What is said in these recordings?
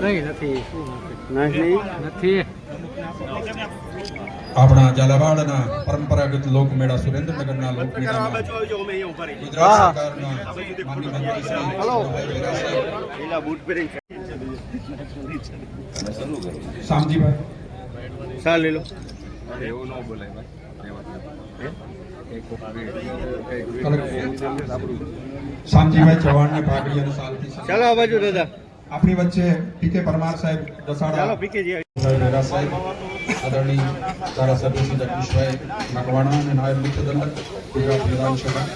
કઈ નથી. નથી. આપણા ઝાલાવાડના પરંપરાગત લોકમેળા સુરેન્દ્રનગરના લોકમેળામાં ગુજરાત સરકારના માનનીય મંત્રી શ્રી વિનોદભાઈ વેરા સાહેબ. શામજીભાઈ. ચાલ લઈ લો. શામજીભાઈ ચૌહાણને પાઘડી અને શાલથી. ચાલો આ બાજુ દાદા. આપણી વચ્ચે પીકે પરમાર સાહેબ દસાડા. વેરા સાહેબ આદરણીય ધારાસભ્ય શ્રી જગદીશભાઈ મકવાણા અને નાયબ મુખ્ય દંડક ગુજરાત વિધાનસભા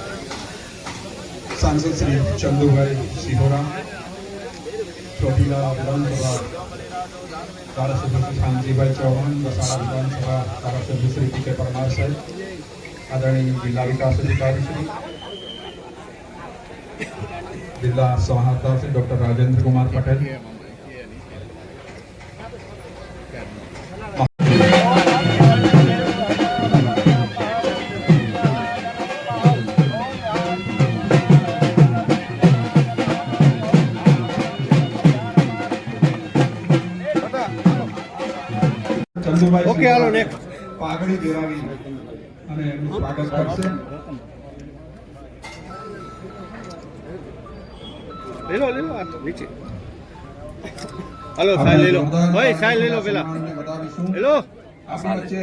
સાંસદ શ્રી ચંદુભાઈ સિહોરા ચોટીલા વિધાનસભા ધારાસભ્ય શ્રી શાંતિભાઈ ચૌહાણ દસાડા વિધાનસભા ધારાસભ્ય શ્રી પીકે પરમાર સાહેબ. આદરણીય જિલ્લા વિકાસ અધિકારી શ્રી જિલ્લા સહાયતા Shri doctor Rajendra Kumar Patel okay, hello, next પાઘડી પહેરાવી અને એમનું સ્વાગત કરશે. લઈ લો લઈ લો નીચે. હાલો સાહેબ લઈ લો ભાઈ સાહેબ લઈ લો પેલા. સન્માનને વધાવીશું. લઈ લો આપણી વચ્ચે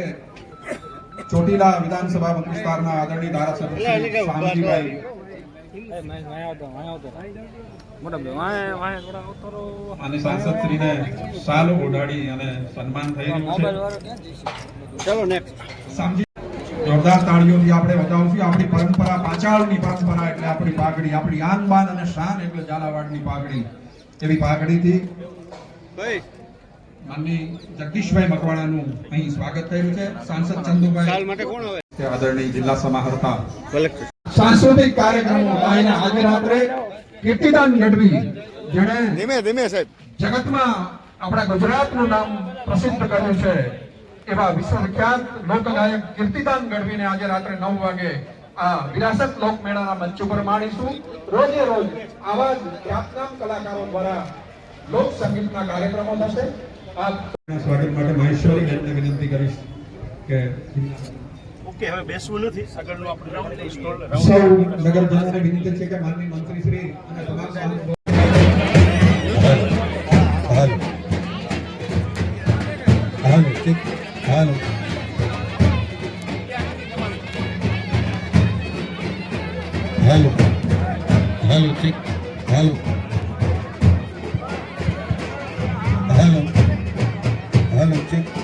ચોટીલા વિધાનસભા મત વિસ્તારના આદરણીય ધારાસભ્ય એટલે એને શ્રી કે ઊભા શામજીભાઈ અને સાંસદ શ્રીને શાલ ઓઢાડી અને સન્માન થઈ રહ્યું છે. ચાલો નેક્સ્ટ શામજી જોરદાર તાળીઓથી આપણે વધાવશું આપણી પરંપરા પાચાળની પરંપરા એટલે આપણી પાઘડી. આપણી આન બાન અને શાન એટલે ઝાલાવાડની પાઘડી. એવી પાઘડીથી માનની જગદીશભાઈ મકવાણાનું અહીં સ્વાગત થયેલું છે. સાંસદ ચંદુભાઈ. આદરણીય જિલ્લા સમાહર્તા. સાંસ્કૃતિક કાર્યક્રમો. અહીંના આજે રાત્રે કીર્તિદાન ગઢવી જેણે ધીમે ધીમે સાહેબ. જગતમાં આપણા ગુજરાતનું નામ પ્રસિદ્ધ કર્યું છે. એવા વિશ્વખ્યાત લોકગાયક કીર્તિદાન ગઢવીને આજે રાત્રે નવ વાગે આ વિરાસત લોકમેળાના મંચ ઉપર માણીશું રોજે રોજ આવા જ ખ્યાતનામ કલાકારો દ્વારા લોક સંગીતના કાર્યક્રમો થશે સ્વાગત માટે મહેશ્વરી બેનને વિનંતી કરીશ કે ઓકે હવે બેસવું નથી આગળનું આપણે સ્ટોલ સૌ નગરજનોને વિનંતી છે કે માનનીય મંત્રી શ્રી અને તમામ મહાનુભાવો હાલો હાલો ઠીક હાલો હાલો હાલો ઠીક હાલો હાલો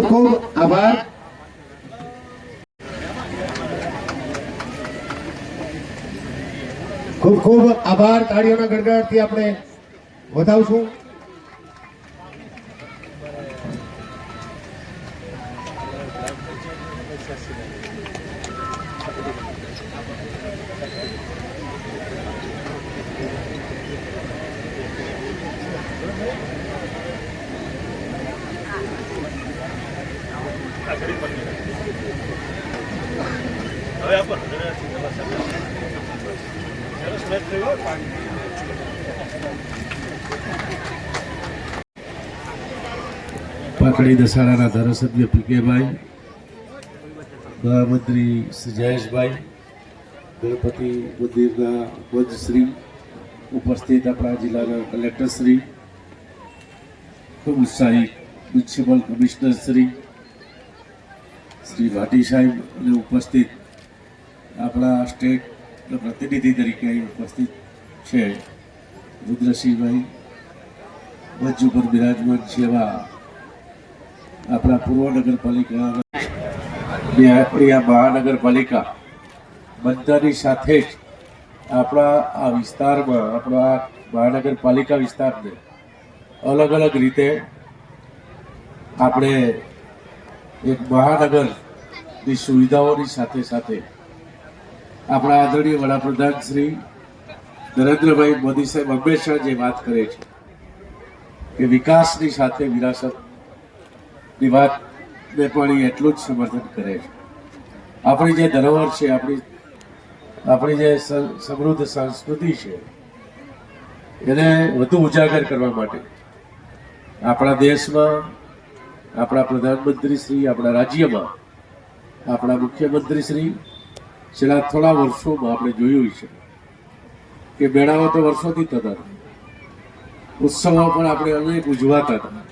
ખૂબ ખૂબ આભાર. ખૂબ ખૂબ આભાર. તાળીઓના ગડગડાટથી આપણે વધાવશું. હવે આપો સરસ મેચ થયો પાકડી દસાડાના ધારાસભ્ય પીકેભાઈ, મહામંત્રી શ્રી જયેશભાઈ, ગણપતિ મંદિરના મંત્રી ઉપસ્થિત આપણા જિલ્લાના કલેક્ટરશ્રી, ખૂબ ઉત્સાહી મ્યુનિસિપલ કમિશનર શ્રી ભાટી સાહેબ અને ઉપસ્થિત આપણા સ્ટેટના પ્રતિનિધિ તરીકે અહીં ઉપસ્થિત છે. રુદ્રસિંહભાઈ મંચ ઉપર બિરાજમાન છે આપણા પૂર્વ નગરપાલિકા આપણી આ મહાનગરપાલિકા બધાની સાથે જ આપણા આ વિસ્તારમાં, આપણા મહાનગરપાલિકા વિસ્તારને અલગ અલગ રીતે આપણે એક મહાનગરની સુવિધાઓની સાથે સાથે આપણા આદરણીય વડાપ્રધાન શ્રી નરેન્દ્રભાઈ મોદી સાહેબ હંમેશા જે વાત કરે છે કે વિકાસની સાથે વિરાસતની વાતને પણ એટલું જ સમર્થન કરે છે. આપણી જે ધરોહર છે, આપણી આપણી જે સમૃદ્ધ સંસ્કૃતિ છે, એને વધુ ઉજાગર કરવા માટે આપણા દેશમાં આપણા પ્રધાનમંત્રી શ્રી આપણા રાજ્યમાં, આપણા મુખ્યમંત્રી શ્રી, છેલ્લા થોડા વર્ષોમાં આપણે જોયું છે કે મેળાઓ તો વર્ષોથી થતા હતા. ઉત્સવો પણ આપણે અનેક ઉજવાતા હતા.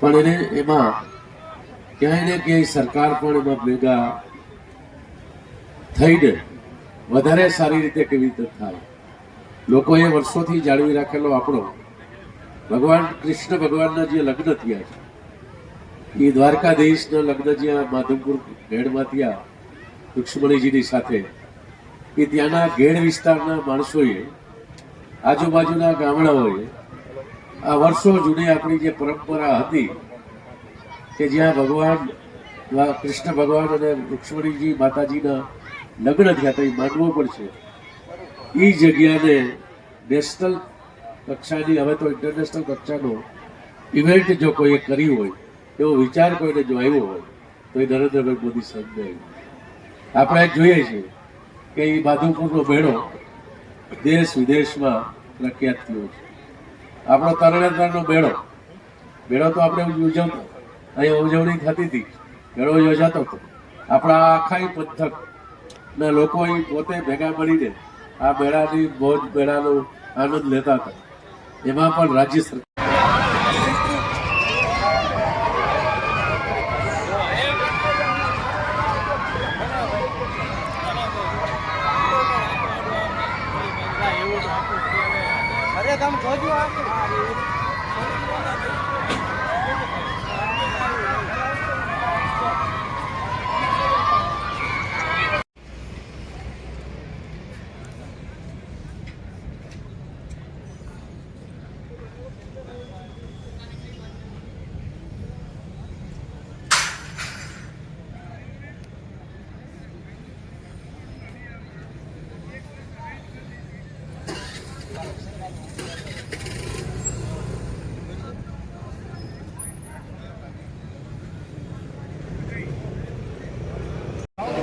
પણ એને એમાં ક્યાંય ને ક્યાંય સરકાર પણ એમાં ભેગા થઈને વધારે સારી રીતે કેવી રીતે થાય. લોકોએ વર્ષોથી જાળવી રાખેલો આપણો ભગવાન, કૃષ્ણ ભગવાનના જે લગ્ન થયા છે એ દ્વારકાધીશના લગ્ન જ્યાં માધવપુર ગેડમાં થયા રુક્ષ્મણીજીની સાથે. એ ત્યાંના ઘેડ વિસ્તારના માણસોએ, આજુબાજુના ગામડાઓએ, આ વર્ષો જૂની આપણી જે પરંપરા હતી કે જ્યાં ભગવાન કૃષ્ણ ભગવાન અને રુક્ષ્મણીજી માતાજીના લગ્ન થયા તો એ માનવો છે. એ જગ્યાને નેશનલ કક્ષાની, હવે તો ઇન્ટરનેશનલ કક્ષાનો ઇવેન્ટ જો કોઈએ કર્યું હોય એવો વિચાર કોઈને જો આવ્યો હોય, તો એ નરેન્દ્રભાઈ મોદી સાહેબને આપણે જોઈએ છીએ કે એ માધવપુરનો મેળો દેશ વિદેશમાં પ્રખ્યાત થયો છે. આપણો તરણેતરનો મેળો મેળો તો આપણે ઉજવતો, અહીંયા ઉજવણી થતી હતી, મેળો યોજાતો હતો. આપણા આખા પંથક ના લોકો અહીં પોતે ભેગા મળીને આ મેળાની મોજ, મેળાનો આનંદ લેતા હતા. એમાં પણ રાજ્ય સરકાર અરે તમે જોજો આ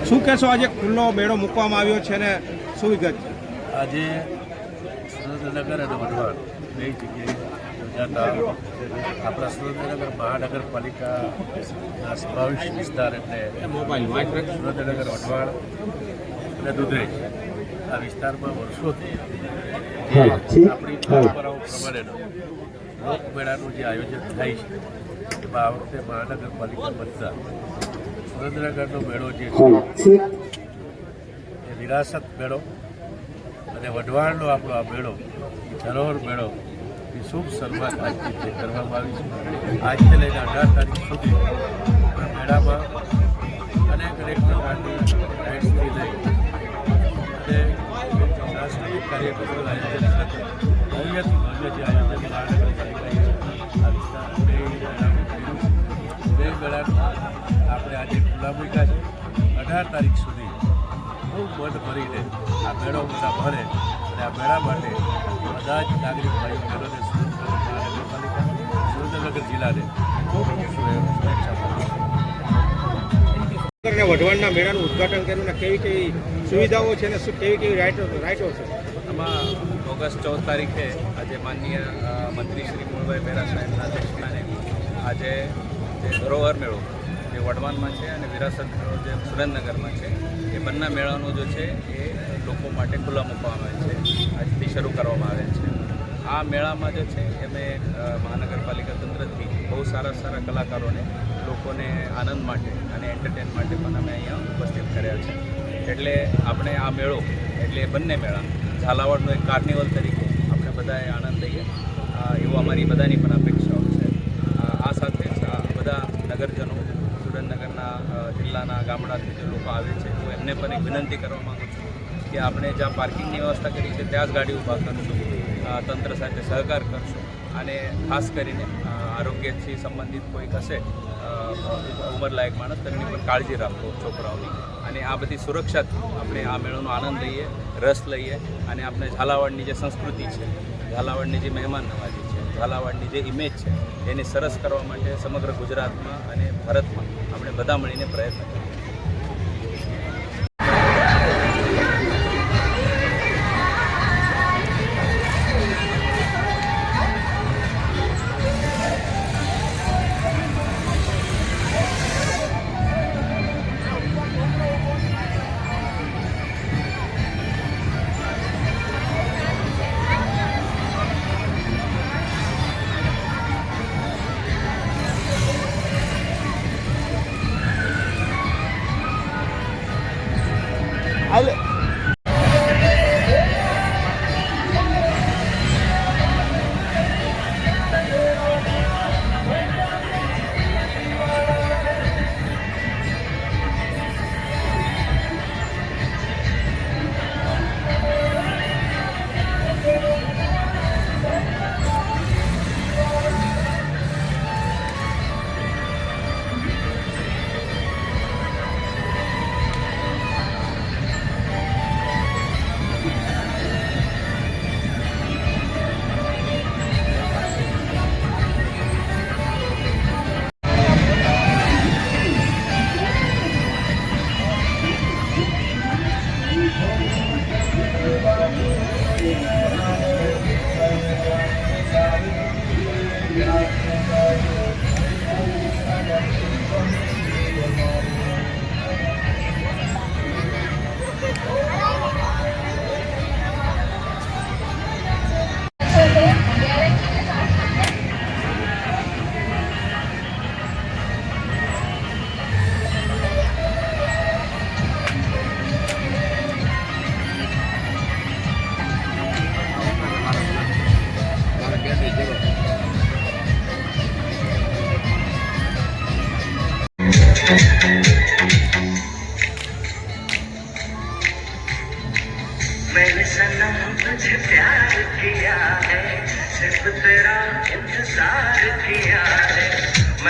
શું કહેશો આજે ખુલ્લો મેળો મૂકવામાં આવ્યો છે ને શું વિગત છે? આજે સુરેન્દ્રનગર અને વઢવાણ બે જગ્યાએ યોજાતા આપણા સુરેન્દ્રનગર મહાનગરપાલિકાના સમાવેશ વિસ્તાર એટલે સુરેન્દ્રનગર વઢવાણ અને દુધરેજ. આ વિસ્તારમાં વર્ષોથી આપણી પરંપરાઓ પ્રમાણેનો લોકમેળાનું જે આયોજન થાય છે એમાં આ વખતે મહાનગરપાલિકા બનતા સુરેન્દ્રનગરનો મેળો જે છે એ વિરાસત મેળો અને વઢવાણનો આપણો આ મેળો ધરોહર મેળો એ શુભ શરૂઆત આજથી જે કરવામાં આવી છે. આજથી લઈને અઢાર તારીખ સુધી આ મેળામાં અનેક અનેક પ્રકારની રાઇડ્સથી લઈ અને સાંસ્કૃતિક કાર્યક્રમો આયોજન સાથે ભવ્યથી ભવ્ય જે તારીખ સુધી ખૂબ મન ભરીને આ મેળો બધા ભરે અને આ મેળા માટે બધા જ નાગરિક ભાઈઓ બહેનોને સુરેન્દ્રનગર મહાનગરપાલિકા સુરેન્દ્રનગર જિલ્લાને ખૂબ ખૂબ શુભેચ્છા અને વઢવાણના મેળાનું ઉદ્ઘાટન કર્યું ને કેવી કેવી સુવિધાઓ છે ને શું કેવી કેવી રાઇટો રાઇટો છે? આમાં ઓગસ્ટ ચૌદ તારીખે આજે માનનીય મંત્રી શ્રી મૂળભાઈ બેરા સાહેબના અધ્યક્ષસ્થાને આજે જે ધરોહર મેળો જે વડવાનમાં છે અને વિરાસત જે સુરેન્દ્રનગરમાં છે, એ બંને મેળાનો જો છે, એ લોકો માટે ખુલ્લા મૂકવામાં આવે છે. આજથી શરૂ કરવામાં આવે છે. આ મેળામાં જે છે અમે મહાનગરપાલિકા તંત્રથી બહુ સારા સારા કલાકારોને, લોકોને આનંદ માટે અને એન્ટરટેન માટે પણ અમે અહીંયા ઉપસ્થિત કર્યા છે. એટલે આપણે આ મેળો, એટલે બંને મેળા, ઝાલાવાડનો એક કાર્નિવલ તરીકે આપણે બધાએ આનંદ લઈએ. એવું અમારી બધાની પણ અપેક્ષાઓ છે અ, આ સાથે જ આ બધા નગરજનો સુરેન્દ્રનગરના અ, જિલ્લાના ગામડાથી જે આવે છે. હું એમને પણ એક વિનંતી કરવા માગું છું કે આપણે જ્યાં પાર્કિંગની વ્યવસ્થા કરી છે, ત્યાં જ ગાડી ઊભા કરશું તંત્ર સાથે સહકાર કરશું અને ખાસ કરીને આરોગ્યથી સંબંધિત કોઈક હશે ઉંમરલાયક માણસ, તેમની પણ કાળજી રાખો છોકરાઓની. અને આ બધી સુરક્ષાથી આપણે આ મેળોનો આનંદ લઈએ, રસ લઈએ અને આપણે ઝાલાવાડની જે સંસ્કૃતિ છે, ઝાલાવાડની જે મહેમાન નવાજી છે, ઝાલાવાડની જે ઇમેજ છે, એને સરસ કરવા માટે સમગ્ર ગુજરાતમાં અને ભારતમાં આપણે બધા મળીને પ્રયત્ન કરીએ. Thank you.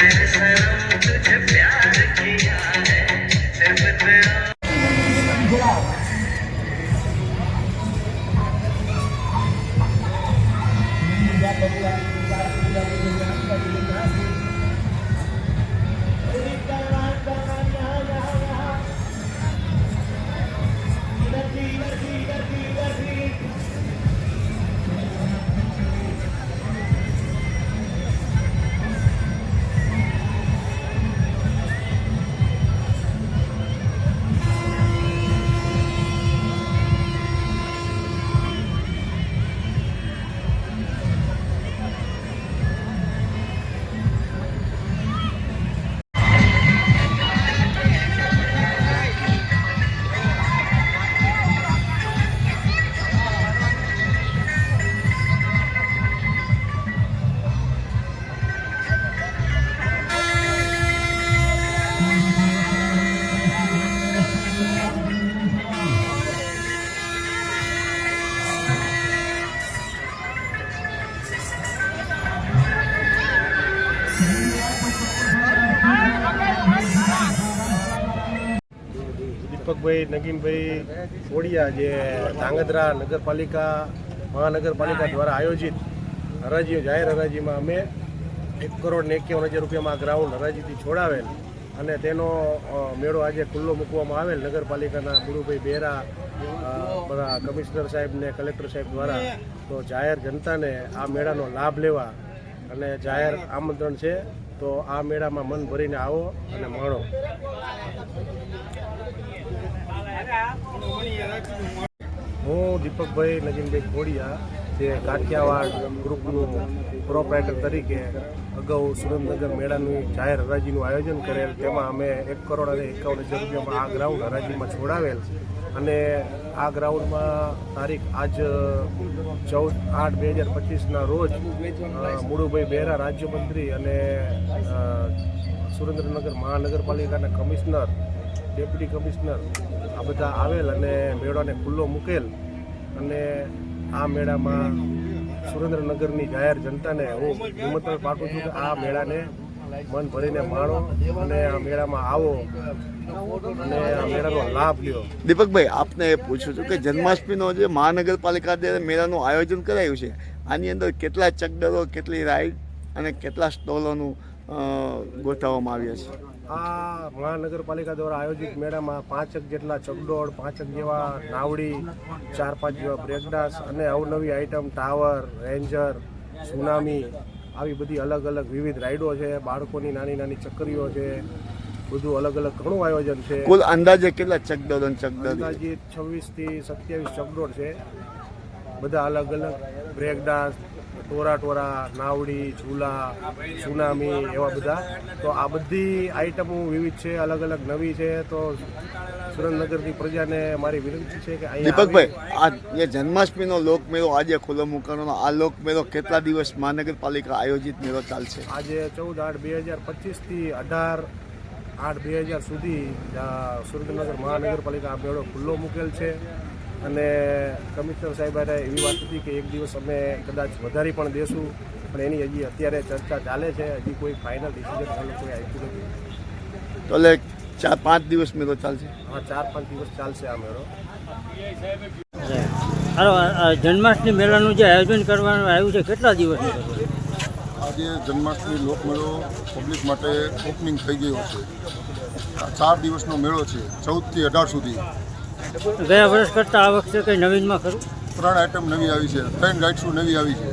Where's દીપકભાઈ નગીનભાઈ કોડિયા જે ધાંગધ્રા નગરપાલિકા મહાનગરપાલિકા દ્વારા આયોજિત હરાજીઓ જાહેર હરાજીમાં અમે એક કરોડ ને એકાવન હજાર રૂપિયામાં આ ગ્રાઉન્ડ હરાજીથી છોડાવેલ અને તેનો મેળો આજે ખુલ્લો મૂકવામાં આવેલ. નગરપાલિકાના ગુરુભાઈ બેરા બધા કમિશનર સાહેબ ને કલેક્ટર સાહેબ દ્વારા તો જાહેર જનતાને આ મેળાનો લાભ લેવા અને જાહેર આમંત્રણ છે. તો આ મેળામાં મન ભરીને આવો અને માણો. હું દીપકભાઈ નજીનભાઈ ખોડિયા, જે કાઠિયાવાડ ગ્રુપનું પ્રોપરાઇટર તરીકે અગાઉ સુરેન્દ્રનગર મેળાનું જાહેર હરાજીનું આયોજન કરેલ, તેમાં અમે એક કરોડ અને એકાવન હજાર રૂપિયામાં આ ગ્રાઉન્ડ હરાજીમાં છોડાવેલ. અને આ ગ્રાઉન્ડમાં તારીખ આજ ચૌદ આઠ બે હજાર પચીસના રોજ મુળુભાઈ બેરા રાજ્યમંત્રી અને સુરેન્દ્રનગર મહાનગરપાલિકાના કમિશનર ડેપ્યુટી કમિશનર આ બધા આવેલ અને મેળાને ખુલ્લો મૂકેલ. અને આ મેળામાં સુરેન્દ્રનગરની જાહેર જનતાને હું નિમંત્રણ પાઠવું છું કે આ મેળાને મન ભરીને માણો અને આ મેળામાં આવો અને આ મેળાનો લાભ લ્યો. દીપકભાઈ, આપને એ પૂછું છું કે જન્માષ્ટમીનો જે મહાનગરપાલિકા મેળાનું આયોજન કરાયું છે, આની અંદર કેટલા ચકડરો, કેટલી રાઈડ અને કેટલા સ્ટોલોનું ગોઠવવામાં આવ્યા છે? આ મહાનગરપાલિકા દ્વારા આયોજિત મેળામાં પાંચક જેટલા ચગડોળ પાંચક જેવા નાવડી ચાર પાંચ જેવા બ્રેકડાન્સ અને અવનવી આઇટમ ટાવર રેન્જર સુનામી આવી બધી અલગ અલગ વિવિધ રાઈડો છે બાળકોની નાની નાની ચકરીઓ છે બધું અલગ અલગ ઘણું આયોજન છે. કુલ અંદાજે કેટલા ચગડોળ અને ચકડરી અંદાજિત છવ્વીસથી સત્યાવીસ ચગડોળ છે. બધા અલગ અલગ બ્રેક ડાન્સ ટોરા ટોરા નાવડી ઝૂલા સુનામી એવા બધા. તો આ બધી આઈટમો વિવિધ છે અલગ અલગ નવી છે. તો સુરેન્દ્રનગરની પ્રજાને મારી વિનંતી છે કે દીપકભાઈ આ જે જન્માષ્ટમીનો લોકમેળો આજે ખુલ્લો મૂકવાનો આ લોકમેળો કેટલા દિવસ મહાનગરપાલિકા આયોજિત મેળો ચાલશે? આજે ચૌદ આઠ બે હજાર પચીસથી અઢાર આઠ બે હજાર સુધી સુરેન્દ્રનગર મહાનગરપાલિકા આ મેળો ખુલ્લો મૂકેલ છે. અને કમિશનર સાહેબાને એવી વાત હતી કે એક દિવસ અમે કદાચ વધારી પણ દેશું પણ એની હજી અત્યારે ચર્ચા ચાલે છે હજી કોઈ ફાઇનલ ડિસિઝન હાલ કોઈ આપ્યું નથી. તો એટલે ચાર પાંચ દિવસ મેળો ચાલશે. હા ચાર પાંચ દિવસ ચાલશે આ મેળો. હાલો આ જન્માષ્ટમી મેળાનું જે આયોજન કરવાનું આવ્યું છે કેટલા દિવસ છે આજે જન્માષ્ટમી લોકમેળો પબ્લિક માટે ઓપનિંગ થઈ ગયો છે. આ ચાર દિવસનો મેળો છે ચૌદથી અઢાર સુધી. ગયા વર્ષ કરતાં આ વખતે કંઈ નવીનમાં ખરું? ત્રણ આઇટમ નવી આવી છે. ત્રણ રાઇડ્સો નવી આવી છે.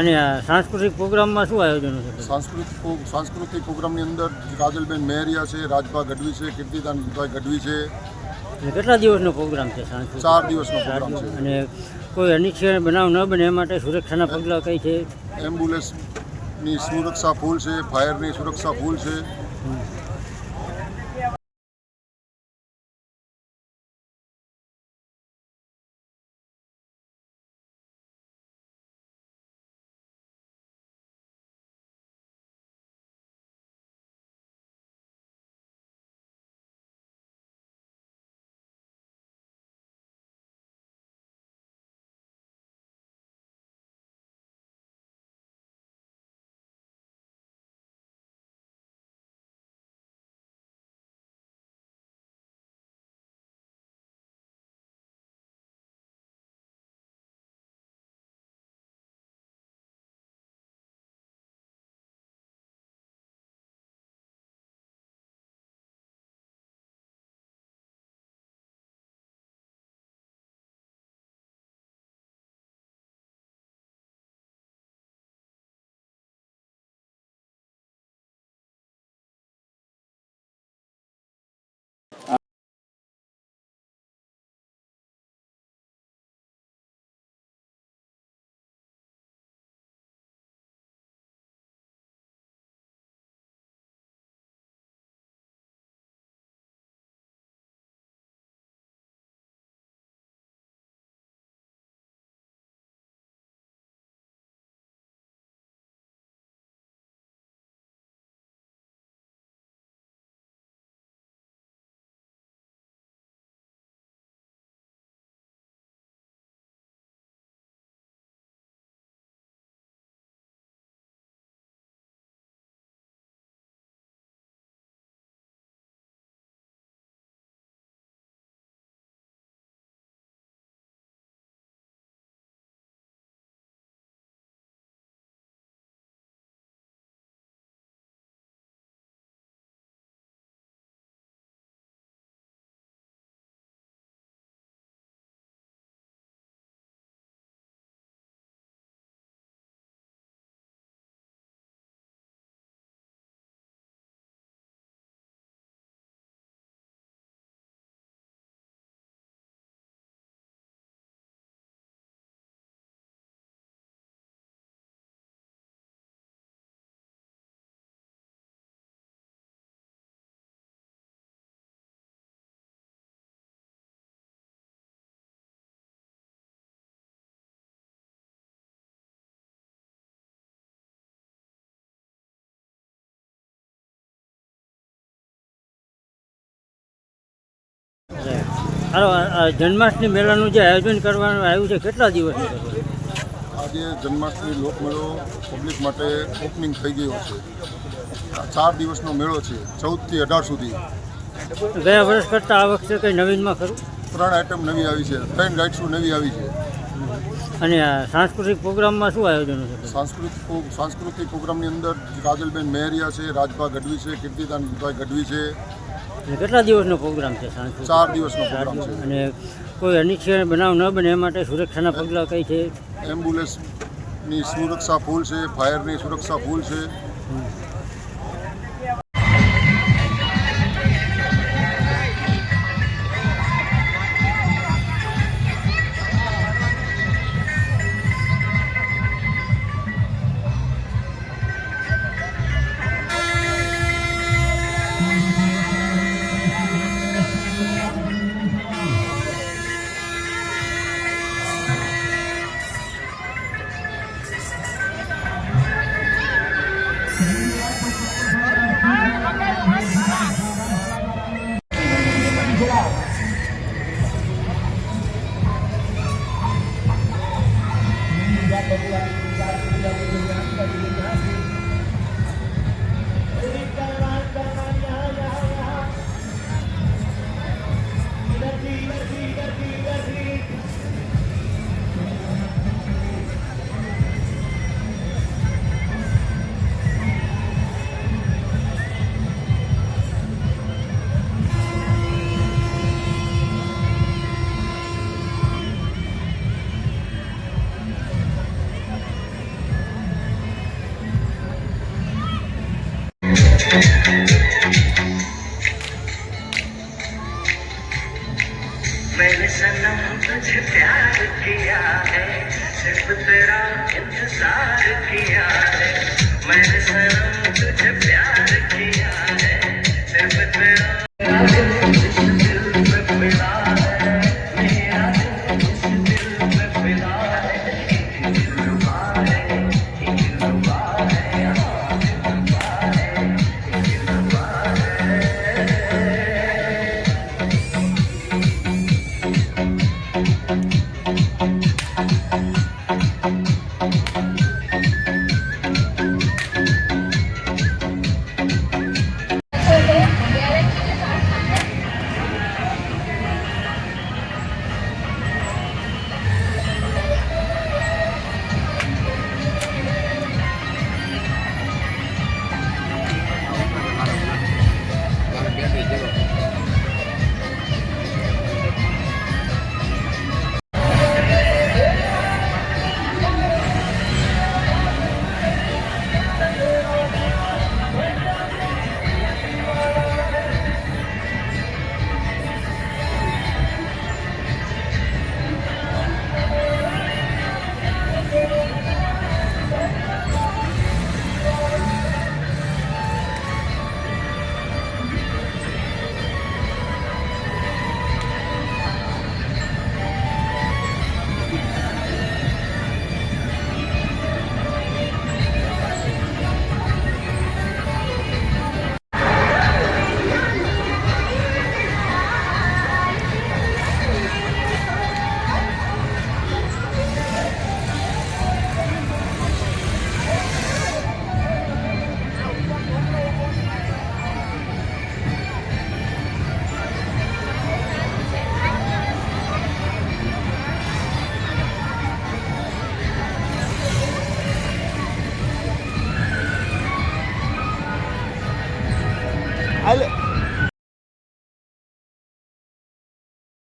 અને સાંસ્કૃતિક પ્રોગ્રામમાં શું આયોજનો છે સાંસ્કૃતિક સાંસ્કૃતિક પ્રોગ્રામની અંદર રાજલબેન મેરિયા છે રાજભા ગઢવી છે કીર્તિદાનભાઈ ગઢવી છે. કેટલા દિવસનો પ્રોગ્રામ છે સાંસ્કૃતિક? ચાર દિવસનો પ્રોગ્રામ છે. અને કોઈ અનિચ્છનીય બનાવ ન બને એ માટે સુરક્ષાના પગલાં કઈ છે? એમ્બ્યુલન્સની સુરક્ષા ફૂલ છે ફાયરની સુરક્ષા ફૂલ છે. જન્માષ્ટમી મેળાનું જે આયોજન કરવાનું આવ્યું છે કેટલા દિવસનું આજે જન્માષ્ટમી લોકમેળો પબ્લિક માટે ઓપનિંગ થઈ ગયો છે. ચાર દિવસનો મેળો છે ચૌદથી અઢાર સુધી. ગયા વર્ષ કરતાં આ વખતે કંઈ નવીનમાં ખરું? ત્રણ આઇટમ નવી આવી છે ત્રણ ગાઈડ્સો નવી આવી છે. અને સાંસ્કૃતિક પ્રોગ્રામમાં શું આયોજન છે? સાંસ્કૃતિક સાંસ્કૃતિક પ્રોગ્રામની અંદર કાજલબેન મહેરિયા છે રાજભા ગઢવી છે કીર્તિદાન ગઢવી છે કેટલા દિવસનો પ્રોગ્રામ છે ચાર દિવસનો પ્રોગ્રામ છે. અને કોઈ અનિચ્છનીય બનાવ ન બને એ માટે સુરક્ષાના પગલાં કઈ છે? એમ્બ્યુલન્સની સુરક્ષા ફૂલ છે ફાયરની સુરક્ષા ફૂલ છે.